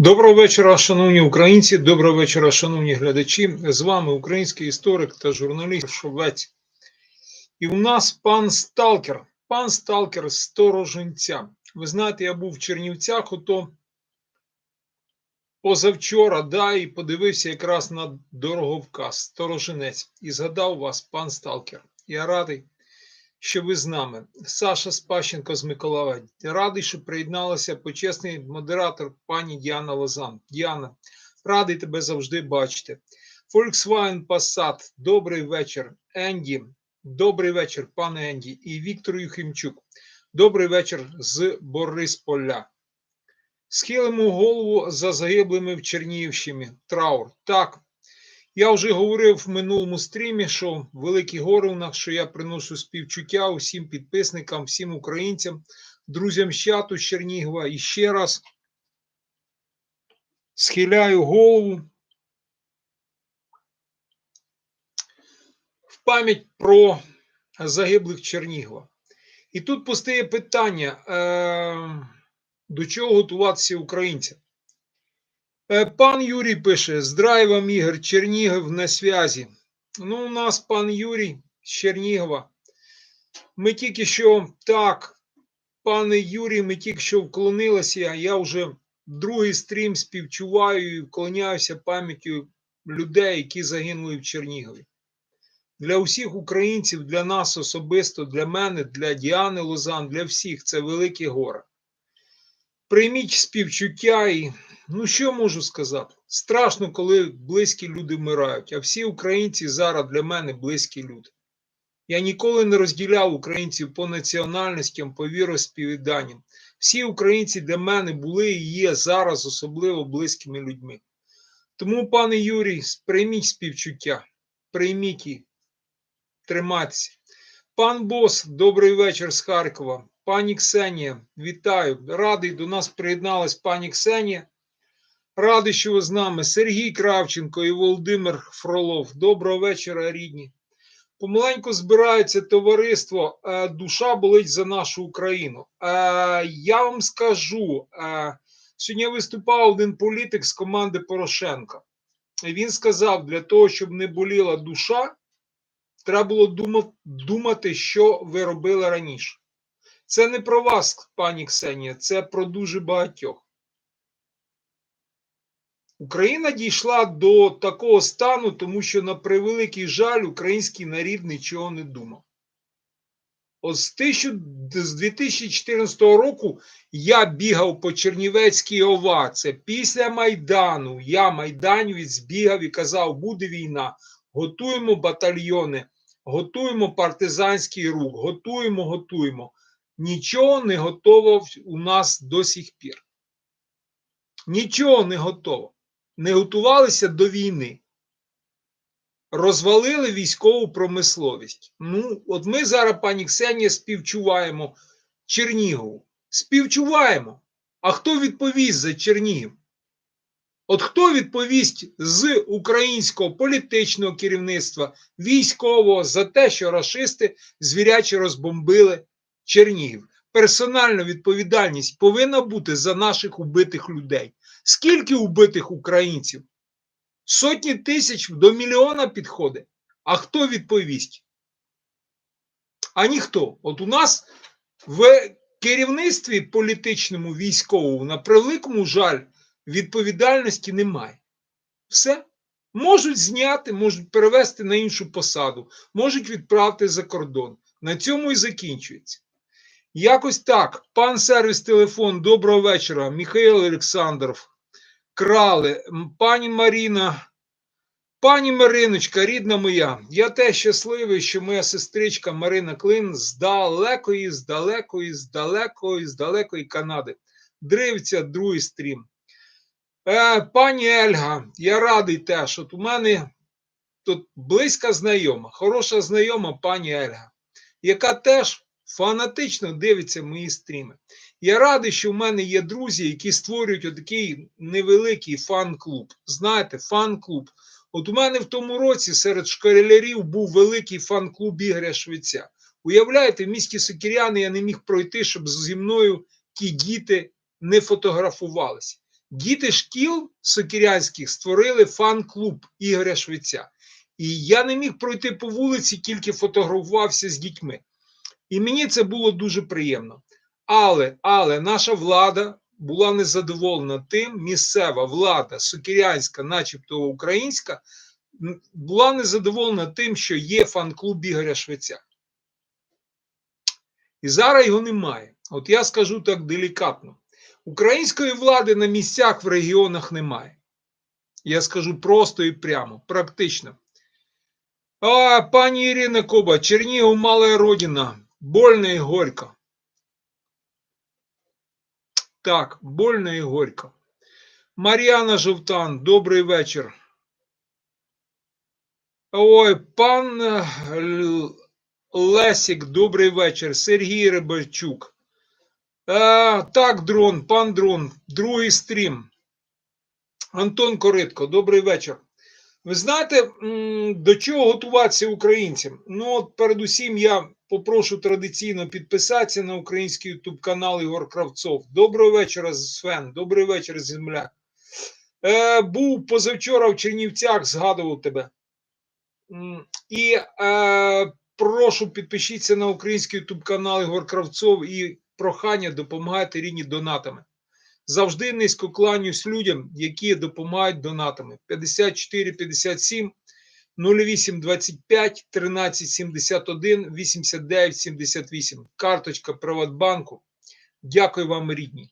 Доброго вечора, шановні українці. Доброго вечора, шановні глядачі. З вами український історик та журналіст Шовець. І у нас пан Сталкер. Пан Сталкер з Сторожинця. Ви знаєте, я був в Чернівцях, ото позавчора, да, і подивився якраз на дороговказ Сторожинець. І згадав вас, пан Сталкер. Я радий, що ви з нами. Саша Спащенко з Миколаєва. Радий, що приєдналася почесний модератор пані Діана Лозан. Діана, радий тебе завжди бачити. Volkswagen Passat, добрий вечір. Енді, добрий вечір, пане Енді. І Віктор Юхимчук. Добрий вечір з Борисполя. Схилимо голову за загиблими в Чернігівщині. Траур. Так, я вже говорив в минулому стрімі, що у нас, що я приношу співчуття усім підписникам, всім українцям, друзям з чату з Чернігова. І ще раз схиляю голову в пам'ять про загиблих Чернігова. І тут постає питання, е, до чого готуватися українцям. Е, Пан Юрій пише: Здрай вам, Ігор, Чернігів на зв'язі. Ну, у нас пан Юрій з Чернігова. Ми тільки що так, пане Юрій, ми тільки що вклонилися. Я вже другий стрім співчуваю і вклоняюся пам'яттю людей, які загинули в Чернігові. Для усіх українців, для нас особисто, для мене, для Діани Лозан, для всіх це велике горе. Прийміть співчуття і Ну, що можу сказати? Страшно, коли близькі люди вмирають, а всі українці зараз для мене близькі люди. Я ніколи не розділяв українців по національностям, по віросповіданням. Всі українці для мене були і є зараз особливо близькими людьми. Тому, пане Юрій, прийміть співчуття, прийміть і тримайтеся. Пан Бос, добрий вечір з Харкова. Пані Ксенія, вітаю. Радий до нас приєдналась пані Ксенія. Радий, що ви з нами. Сергій Кравченко і Володимир Фролов. Доброго вечора, рідні. Помаленьку збирається товариство. Е, Душа болить за нашу Україну. Е, Я вам скажу: е, сьогодні виступав один політик з команди Порошенка. Він сказав: для того, щоб не боліла душа, треба було думати, думати, що ви робили раніше. Це не про вас, пані Ксенія, це про дуже багатьох. Україна дійшла до такого стану, тому що, на превеликий жаль, український народ нічого не думав. От з, 1000, з 2014 року я бігав по Чернівецькій ОВА. Це після Майдану. Я Майданівець збігав і казав, буде війна. Готуємо батальйони, готуємо партизанський рух, готуємо, готуємо. Нічого не готово у нас до сих пір. Нічого не готово не готувалися до війни, розвалили військову промисловість. Ну, от ми зараз, пані Ксенія, співчуваємо Чернігову. Співчуваємо. А хто відповість за Чернігів? От хто відповість з українського політичного керівництва, військового за те, що расисти звіряче розбомбили Чернігів? Персональна відповідальність повинна бути за наших убитих людей. Скільки убитих українців? Сотні тисяч до мільйона підходить. А хто відповість? А ніхто. От у нас в керівництві політичному, військовому, на превеликому жаль, відповідальності немає. Все. Можуть зняти, можуть перевести на іншу посаду, можуть відправити за кордон. На цьому і закінчується. Якось так. Пан сервіс телефон, доброго вечора. Михайло Олександров. Крали, пані Маріна, пані Мариночка, рідна моя. Я теж щасливий, що моя сестричка Марина Клин з далекої, з далекої, з далекої, з далекої Канади. Дивиться другий стрім. Е, Пані Ельга, я радий теж. От у мене тут близька знайома, хороша знайома пані Ельга, яка теж фанатично дивиться мої стріми. Я радий, що в мене є друзі, які створюють отакий невеликий фан-клуб. Знаєте, фан-клуб. От у мене в тому році серед школярів був великий фан-клуб Ігоря Швеця. Уявляєте, в місті Сокіряни я не міг пройти, щоб зі мною ті діти не фотографувалися. Діти шкіл сокірянських створили фан-клуб Ігоря Швеця. І я не міг пройти по вулиці, тільки фотографувався з дітьми. І мені це було дуже приємно. Але, але наша влада була незадоволена тим, місцева влада, сокірянська, начебто українська, була незадоволена тим, що є фан-клуб Ігоря Швеця. І зараз його немає. От я скажу так делікатно: української влади на місцях в регіонах немає. Я скажу просто і прямо, практично. А, пані Ірина Коба, Чернігов, мала родина. Больно і горько. Так, больно і горько. Мар'яна Жовтан, добрий вечір. Ой, пан е, Лесік, добрий вечір. Сергій Рибальчук. Е, так, дрон, пан дрон, другий стрім. Антон Коритко, добрий вечір. Ви знаєте, до чого готуватися українцям? Ну, от передусім, я попрошу традиційно підписатися на український ютуб канал Ігор Кравцов. Доброго вечора, Свен. Добрий вечір, земляк. Е, був позавчора в Чернівцях, згадував тебе. І е, прошу підпишіться на український ютуб канал Ігор Кравцов і прохання допомагайте рідні донатами. Завжди низько кланяюсь людям, які допомагають донатами. 54 57 08 25 13 71 89 78. Карточка Приватбанку. Дякую вам, рідні.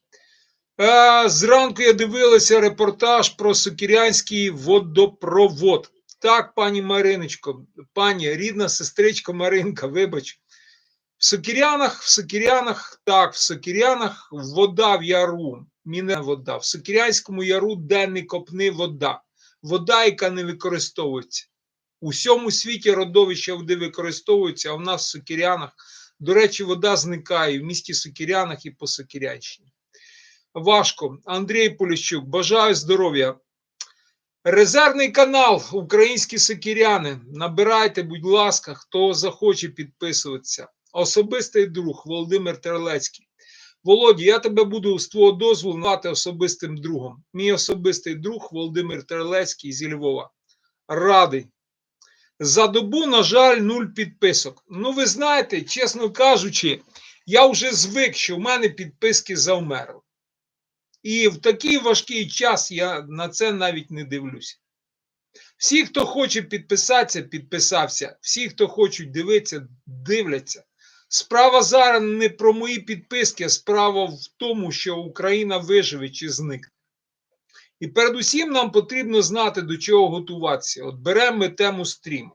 Е, Зранку я дивилася репортаж про Сокірянський водопровод. Так, пані Мариночко, пані рідна сестричка Маринка, вибач. В Сокірянах, в Сокірянах, так, в Сокірянах вода в яру, міна вода. В Сокірянському яру де не копни вода. Вода, яка не використовується. У всьому світі родовища води використовуються, а в нас в Сокірянах, до речі, вода зникає в місті Сокірянах і по Сокірянщині. Важко. Андрій Поліщук, бажаю здоров'я. Резервний канал Українські Сокіряни. Набирайте, будь ласка, хто захоче підписуватися. Особистий друг Володимир Терлецький. Володі, я тебе буду з твого дозволу назвати особистим другом. Мій особистий друг Володимир Терлецький зі Львова. Радий. За добу, на жаль, нуль підписок. Ну, ви знаєте, чесно кажучи, я вже звик, що в мене підписки завмерли. І в такий важкий час я на це навіть не дивлюся. Всі, хто хоче підписатися, підписався. Всі, хто хочуть дивитися, дивляться. Справа зараз не про мої підписки, а справа в тому, що Україна виживе чи зникне. І передусім нам потрібно знати, до чого готуватися. От беремо ми тему стріму.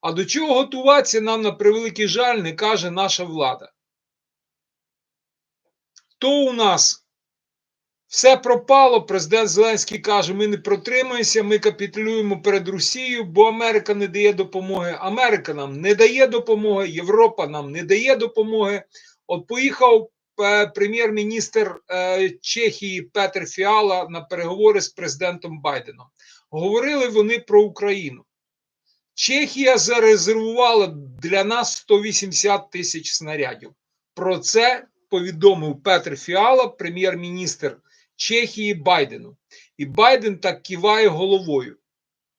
А до чого готуватися нам, на превеликий жаль, не каже наша влада. То у нас все пропало. Президент Зеленський каже: ми не протримаємося, ми капітулюємо перед Росією, бо Америка не дає допомоги. Америка нам не дає допомоги, Європа нам не дає допомоги. От поїхав е, прем'єр-міністр е, Чехії Петр Фіала на переговори з президентом Байденом. Говорили вони про Україну. Чехія зарезервувала для нас 180 тисяч снарядів. Про це повідомив Петр Фіала, прем'єр-міністр Чехії Байдену. І Байден так киває головою.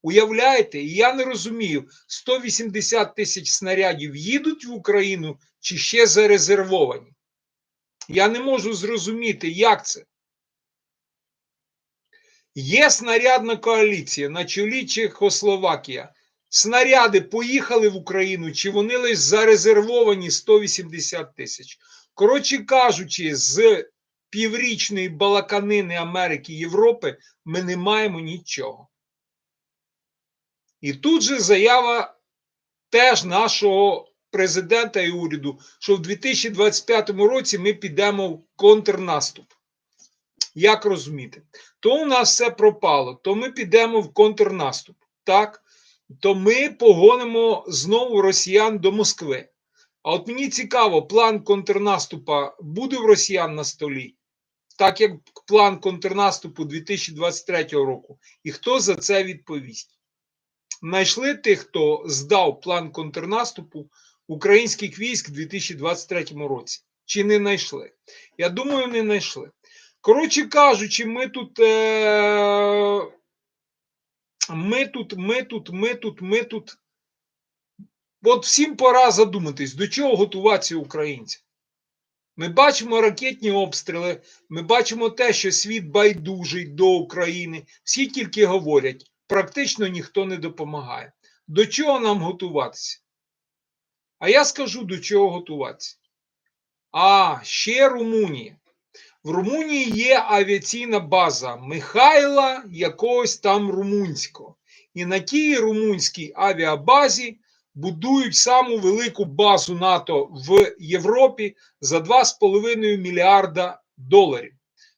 Уявляєте, я не розумію, 180 тисяч снарядів їдуть в Україну чи ще зарезервовані. Я не можу зрозуміти, як це. Є снарядна коаліція на чолі Чехословакія. Снаряди поїхали в Україну, чи вони лише зарезервовані 180 тисяч. Коротше кажучи, з піврічної балаканини Америки Європи ми не маємо нічого. І тут же заява теж нашого президента і уряду, що в 2025 році ми підемо в контрнаступ. Як розуміти? То у нас все пропало, то ми підемо в контрнаступ. Так? То ми погонимо знову росіян до Москви. А от мені цікаво, план контрнаступа буде в росіян на столі, так як план контрнаступу 2023 року. І хто за це відповість? Знайшли тих, хто здав план контрнаступу українських військ у 2023 році. Чи не знайшли? Я думаю, не знайшли. Коротше кажучи, ми тут. Е... Ми тут, ми тут, ми тут, ми тут. От всім пора задуматись, до чого готуватися українцям. Ми бачимо ракетні обстріли, ми бачимо те, що світ байдужий до України. Всі тільки говорять, практично ніхто не допомагає. До чого нам готуватися? А я скажу, до чого готуватися. А, ще Румунія. В Румунії є авіаційна база Михайла якогось там румунського. І на тій румунській авіабазі будують саму велику базу НАТО в Європі за 2,5 мільярда доларів.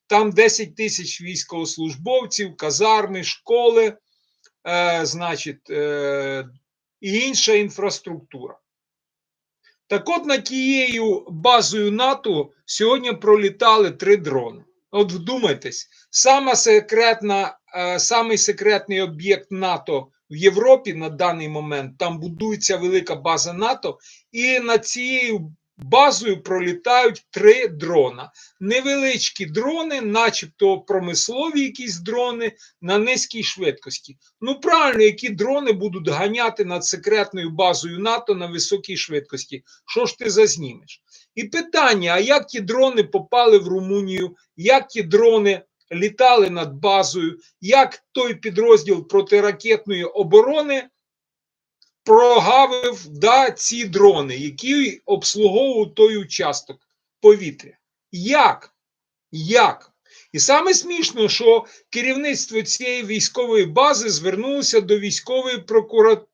Там 10 тисяч військовослужбовців, казарми, школи, е, значить, е, і інша інфраструктура. Так от над тією базою НАТО сьогодні пролітали три дрони. От вдумайтесь, сама секретна, е, самий секретний об'єкт НАТО в Європі на даний момент там будується велика база НАТО, і над цією базою пролітають три дрона. Невеличкі дрони, начебто промислові якісь дрони на низькій швидкості. Ну правильно, які дрони будуть ганяти над секретною базою НАТО на високій швидкості. Що ж ти зазнімеш? І питання: а як ті дрони попали в Румунію? Як ті дрони літали над базою? Як той підрозділ протиракетної оборони прогавив да, ці дрони, які обслуговують той участок повітря? Як? Як? І саме смішно, що керівництво цієї військової бази звернулося до військової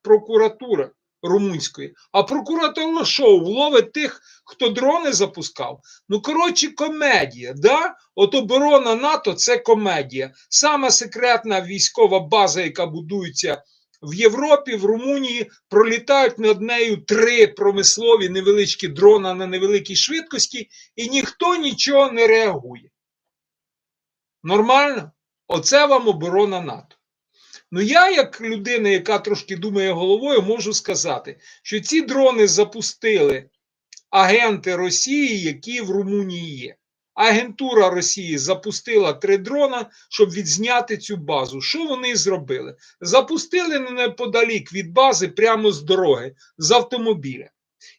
прокуратури румунської. А прокуратура що, вловить тих, хто дрони запускав? Ну, коротше, комедія. да? От оборона НАТО це комедія. Сама секретна військова база, яка будується в Європі, в Румунії, пролітають над нею три промислові невеличкі дрона на невеликій швидкості, і ніхто нічого не реагує. Нормально? Оце вам оборона НАТО. Ну, я, як людина, яка трошки думає головою, можу сказати, що ці дрони запустили агенти Росії, які в Румунії є. Агентура Росії запустила три дрона, щоб відзняти цю базу. Що вони зробили? Запустили неподалік від бази прямо з дороги, з автомобіля.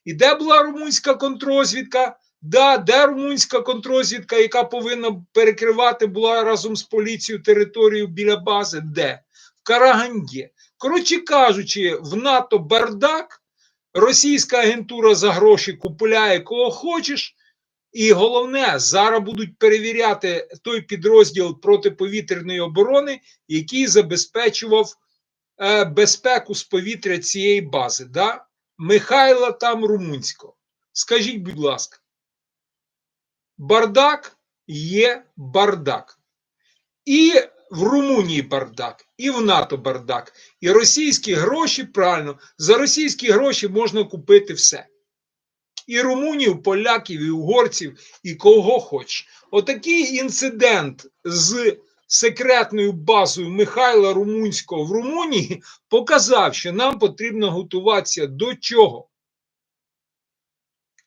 І де була румунська контрозвідка? Да, де румунська контрозвідка, яка повинна перекривати була разом з поліцією територію біля бази? Де? В Караганді. Коротше кажучи, в НАТО бардак, російська агентура за гроші купуляє кого хочеш. І головне, зараз будуть перевіряти той підрозділ протиповітряної оборони, який забезпечував е, безпеку з повітря цієї бази. Да? Михайла там Румунського. Скажіть, будь ласка, бардак є бардак. І в Румунії бардак, і в НАТО бардак. І російські гроші правильно, за російські гроші можна купити все. І румунів, поляків, і угорців, і кого хоч. Отакий інцидент з секретною базою Михайла Румунського в Румунії показав, що нам потрібно готуватися до чого?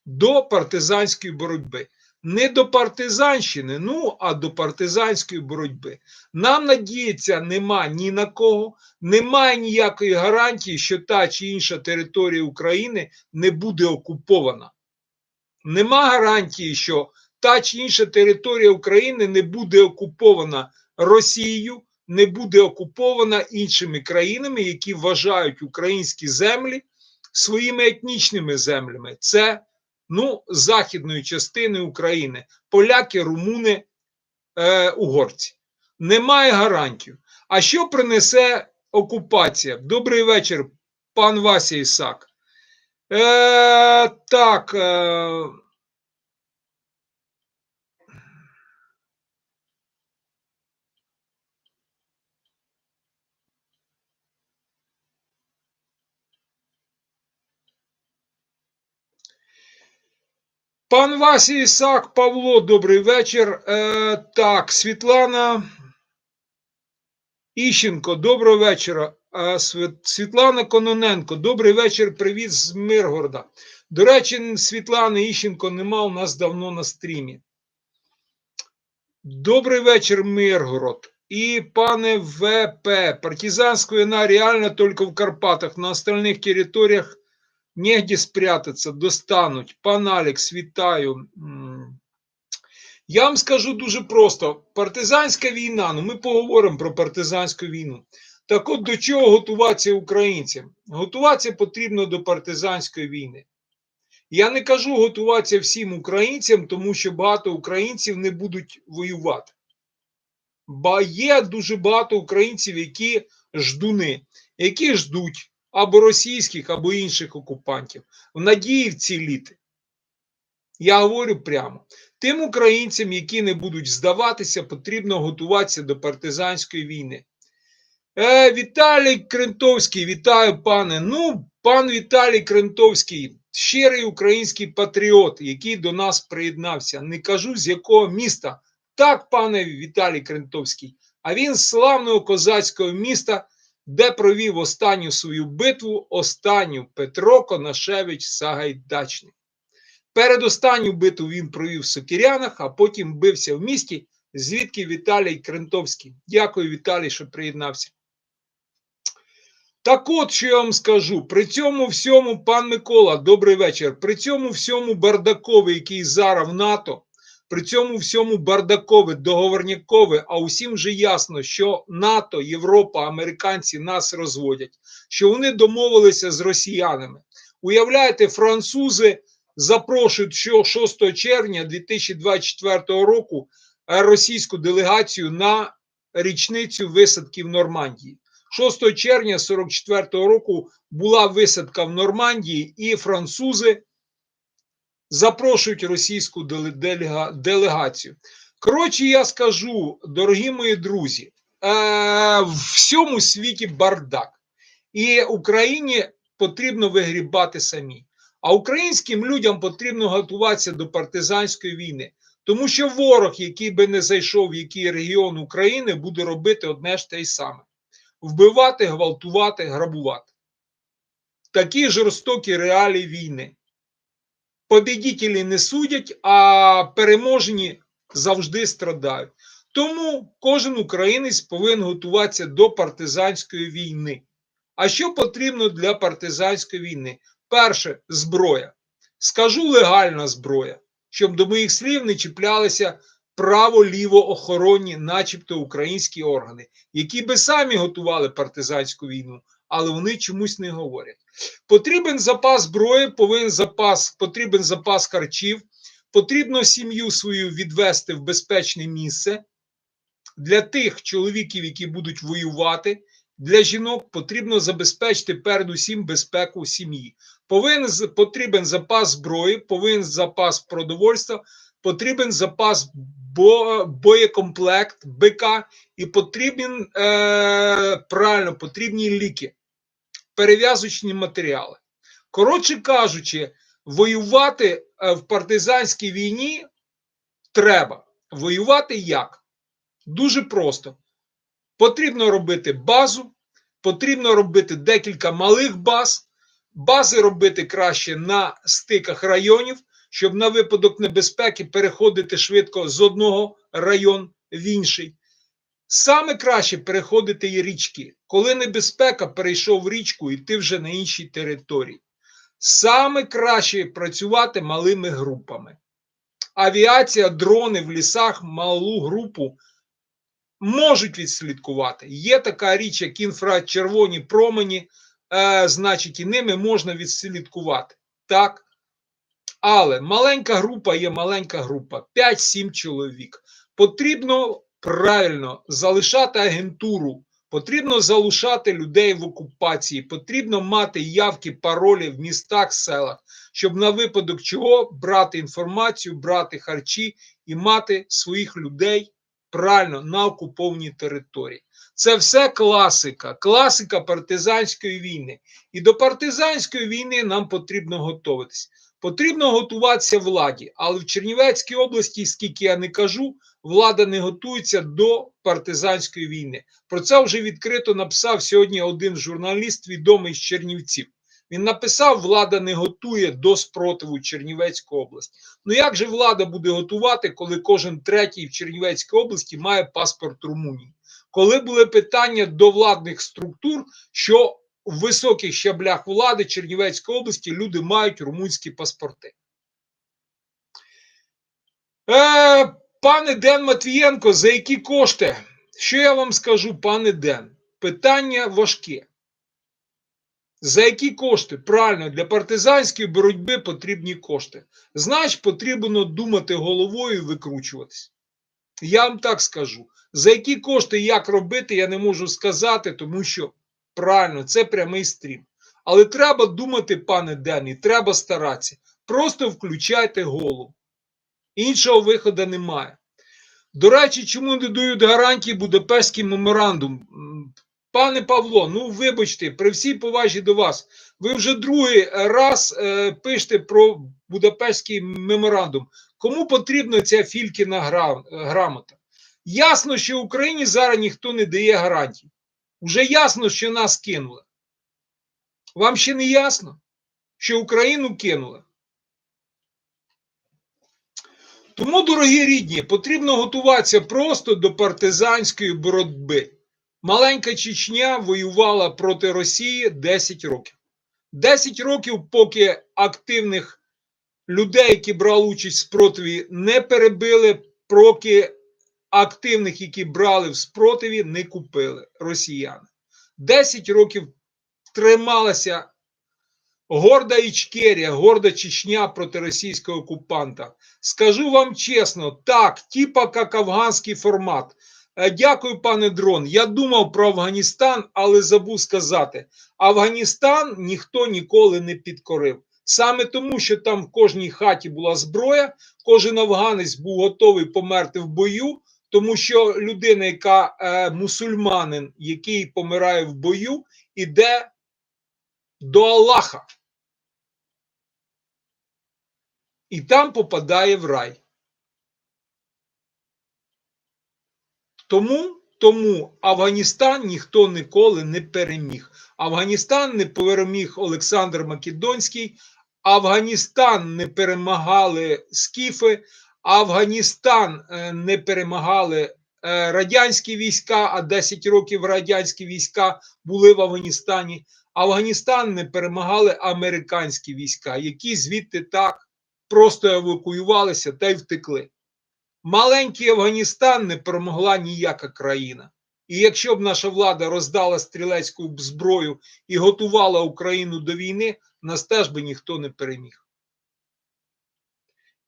До партизанської боротьби. Не до партизанщини, ну а до партизанської боротьби. Нам надіятися нема ні на кого, немає ніякої гарантії, що та чи інша територія України не буде окупована. Нема гарантії, що та чи інша територія України не буде окупована Росією, не буде окупована іншими країнами, які вважають українські землі своїми етнічними землями. Це ну, західної частини України, поляки, румуни, е, угорці. Немає гарантію. А що принесе окупація? Добрий вечір, пан Вася Ісак. Е, Так. Е, Пан Вася Ісак, Павло, добрий вечір. Е, Так, Світлана Іщенко, доброго вечора. Е, Світлана Кононенко, добрий вечір. Привіт з Миргорода. До речі, Світлани Іщенко нема у нас давно на стрімі. Добрий вечір, Миргород. І пане ВП, партизанская война реально только в Карпатах, на остальных территориях негде спрятаться, достануть. Пан Алекс, вітаю. Я вам скажу дуже просто: партизанська війна, ну ми поговоримо про партизанську війну. Так от до чого готуватися українцям? Готуватися потрібно до партизанської війни. Я не кажу готуватися всім українцям, тому що багато українців не будуть воювати. Бо є дуже багато українців, які ждуни, які ждуть або російських, або інших окупантів, в надії вціліти. Я говорю прямо: тим українцям, які не будуть здаватися, потрібно готуватися до партизанської війни. Е, Віталій Крентовський, вітаю, пане. Ну, пан Віталій Крентовський, щирий український патріот, який до нас приєднався. Не кажу з якого міста. Так, пане Віталій Крентовський, а він з славного козацького міста, де провів останню свою битву, останню Петро Конашевич Сагайдачний. Перед останню битву він провів в Сокирянах, а потім бився в місті, звідки Віталій Крентовський. Дякую, Віталій, що приєднався. Так от, що я вам скажу, при цьому всьому, пан Микола, добрий вечір. При цьому всьому бардакові, який зараз в НАТО, при цьому всьому бардакове, договорнякове, а усім вже ясно, що НАТО, Європа, американці нас розводять, що вони домовилися з росіянами. Уявляєте, французи запрошують що 6 червня 2024 року російську делегацію на річницю висадки в Нормандії. 6 червня 44 року була висадка в Нормандії, і французи запрошують російську делега- делегацію. Коротше, я скажу, дорогі мої друзі, е, в всьому світі бардак, і Україні потрібно вигрібати самі. А українським людям потрібно готуватися до партизанської війни, тому що ворог, який би не зайшов в який регіон України, буде робити одне ж те й саме: вбивати, гвалтувати, грабувати. Такі жорстокі реалії війни. Побідітелі не судять, а переможені завжди страдають. Тому кожен українець повинен готуватися до партизанської війни. А що потрібно для партизанської війни? Перше зброя. Скажу легальна зброя, щоб до моїх слів не чіплялися право-ліво охоронні, начебто українські органи, які би самі готували партизанську війну, але вони чомусь не говорять. Потрібен запас зброї, повинен запас, потрібен запас харчів, потрібно сім'ю свою відвести в безпечне місце. Для тих чоловіків, які будуть воювати, для жінок потрібно забезпечити передусім безпеку сім'ї. Повинен потрібен запас зброї, повинен запас продовольства, потрібен запас бо, боєкомплект БК і потрібен е, правильно потрібні ліки, перев'язочні матеріали. Коротше кажучи, воювати е, в партизанській війні треба. Воювати як? Дуже просто. Потрібно робити базу, потрібно робити декілька малих баз, бази робити краще на стиках районів, щоб на випадок небезпеки переходити швидко з одного району в інший. Саме краще переходити і річки. Коли небезпека перейшов річку, і ти вже на іншій території. Саме краще працювати малими групами. Авіація, дрони в лісах, малу групу можуть відслідкувати. Є така річ, як інфрачервоні промені, е, значить, і ними можна відслідкувати. Так. Але маленька група є маленька група, 5-7 чоловік. Потрібно правильно залишати агентуру, потрібно залишати людей в окупації, потрібно мати явки, паролі в містах, селах, щоб на випадок чого брати інформацію, брати харчі і мати своїх людей правильно на окупованій території. Це все класика, класика партизанської війни. І до партизанської війни нам потрібно готуватися. Потрібно готуватися владі, але в Чернівецькій області, скільки я не кажу, влада не готується до партизанської війни. Про це вже відкрито написав сьогодні один журналіст, відомий з Чернівців. Він написав: влада не готує до спротиву Чернівецьку область. Ну як же влада буде готувати, коли кожен третій в Чернівецькій області має паспорт Румунії? Коли були питання до владних структур, що в високих щаблях влади Чернівецької області люди мають румунські паспорти? Е, Пане Ден Матвієнко, за які кошти? Що я вам скажу, пане Ден? Питання важке. За які кошти? Правильно, для партизанської боротьби потрібні кошти. Значить, потрібно думати головою і викручуватись. Я вам так скажу. За які кошти як робити, я не можу сказати, тому що правильно, це прямий стрім. Але треба думати, пане Ден, треба старатися. Просто включайте голову. Іншого виходу немає. До речі, чому не дають гарантії Будапештський меморандум? Пане Павло, ну вибачте, при всій повазі до вас, ви вже другий раз е, пишете про Будапештський меморандум. Кому потрібна ця фількіна грамота? Ясно, що Україні зараз ніхто не дає гарантій. Уже ясно, що нас кинули. Вам ще не ясно, що Україну кинули? Тому, дорогі рідні, потрібно готуватися просто до партизанської боротьби. Маленька Чечня воювала проти Росії 10 років. 10 років, поки активних людей, які брали участь в спротиві, не перебили, поки активних, які брали в спротиві, не купили росіяни. 10 років трималася горда Ічкерія, горда Чечня проти російського окупанта. Скажу вам чесно, так, типа як афганський формат. Е, Дякую, пане дрон. Я думав про Афганістан, але забув сказати: Афганістан ніхто ніколи не підкорив. Саме тому, що там в кожній хаті була зброя, кожен афганець був готовий померти в бою, тому що людина, яка е, мусульманин, який помирає в бою, іде до Аллаха. І там попадає в рай. Тому, тому Афганістан ніхто ніколи не переміг. Афганістан не переміг Олександр Македонський, Афганістан не перемагали скіфи, Афганістан е, не перемагали е, радянські війська, а 10 років радянські війська були в Афганістані. Афганістан не перемагали американські війська, які звідти так просто евакуювалися та й втекли. Маленький Афганістан не перемогла ніяка країна. І якщо б наша влада роздала стрілецьку зброю і готувала Україну до війни, нас теж би ніхто не переміг.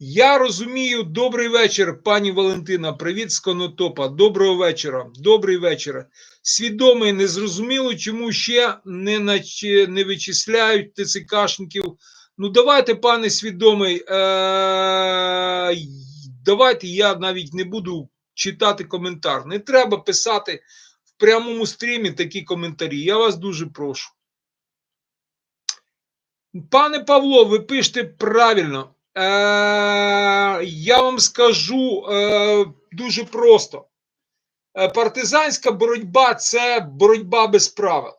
Я розумію, добрий вечір, пані Валентина. Привіт з Конотопа. Доброго вечора. Добрий вечір. Свідомий, не зрозуміло, чому ще не, наче, не вичисляють ТЦКшників. Ну, давайте, пане свідомий, е- давайте я навіть не буду читати коментар. Не треба писати в прямому стрімі такі коментарі. Я вас дуже прошу. Пане Павло, ви пишете правильно. Е, я вам скажу е, дуже просто. Е, партизанська боротьба це боротьба без правил.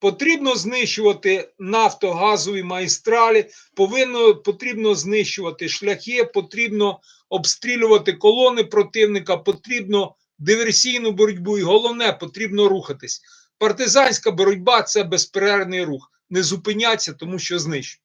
Потрібно знищувати нафтогазові майстралі, повинно, потрібно знищувати шляхи, потрібно обстрілювати колони противника, потрібно диверсійну боротьбу і головне, потрібно рухатись. Партизанська боротьба це безперервний рух. Не зупиняться, тому що знищують.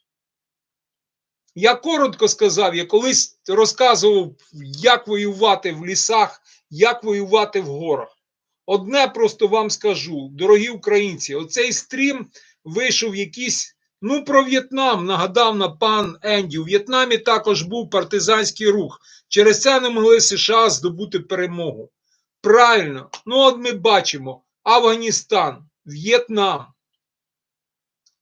Я коротко сказав, я колись розказував, як воювати в лісах, як воювати в горах. Одне просто вам скажу, дорогі українці, оцей стрім вийшов якийсь, ну, про В'єтнам, нагадав на пан Енді. У В'єтнамі також був партизанський рух. Через це не могли США здобути перемогу. Правильно, ну от ми бачимо: Афганістан, В'єтнам,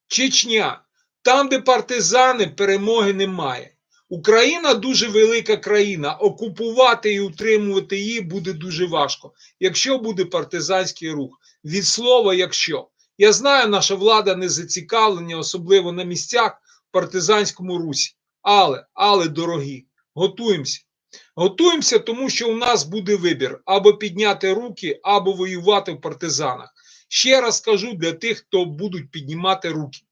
Чечня. Там, де партизани, перемоги немає. Україна дуже велика країна. Окупувати і утримувати її буде дуже важко, якщо буде партизанський рух. Від слова, якщо я знаю, наша влада не зацікавлена, особливо на місцях в партизанському русі. Але, але, дорогі, готуємося. Готуємося, тому що у нас буде вибір: або підняти руки, або воювати в партизанах. Ще раз кажу для тих, хто будуть піднімати руки.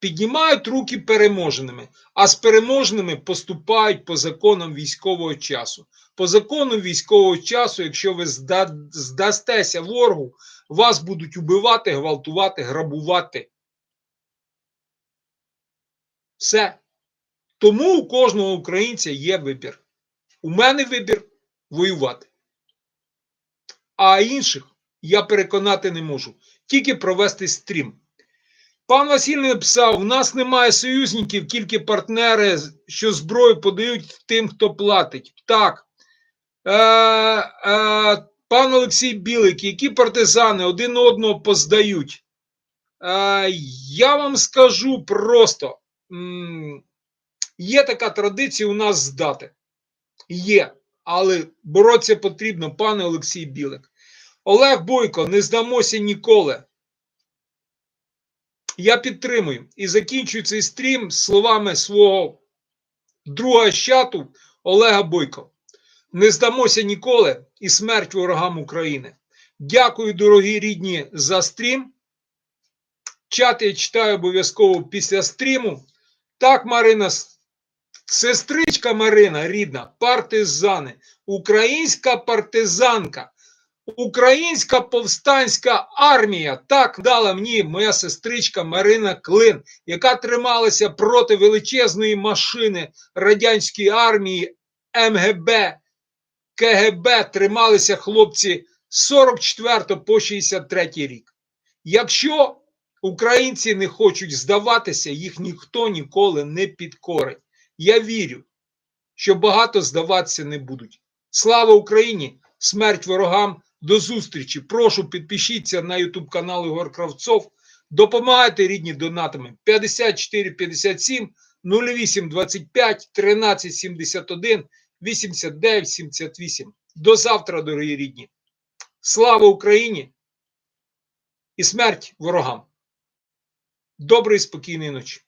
Піднімають руки переможеними, а з переможеними поступають по законам військового часу. По закону військового часу, якщо ви зда- здастеся ворогу, вас будуть убивати, гвалтувати, грабувати. Все. Тому у кожного українця є вибір. У мене вибір воювати. А інших я переконати не можу. Тільки провести стрім. Пан Василь написав: у нас немає союзників, тільки партнери, що зброю подають тим, хто платить. Так. Е, е, пан Олексій Білик, які партизани один одного поздають. Е, я вам скажу просто: є така традиція у нас здати. Є, але боротися потрібно, пане Олексій Білик. Олег Бойко, не здамося ніколи. Я підтримую і закінчую цей стрім словами свого друга з чату Олега Бойко. Не здамося ніколи і смерть ворогам України. Дякую, дорогі рідні, за стрім. Чат я читаю обов'язково після стріму. Так, Марина, сестричка Марина, рідна, партизани, українська партизанка, українська повстанська армія. Так дала мені моя сестричка Марина Клин, яка трималася проти величезної машини радянської армії МГБ, КГБ. Трималися хлопці з 44 по 63 рік. Якщо українці не хочуть здаватися, їх ніхто ніколи не підкорить. Я вірю, що багато здаватися не будуть. Слава Україні! Смерть ворогам! До зустрічі! Прошу підпишіться на YouTube канал Ігор Кравцов. Допомагайте рідні донатами 54 57 08 25 13 71 89 78. До завтра, дорогі рідні. Слава Україні і смерть ворогам! Доброї спокійної ночі!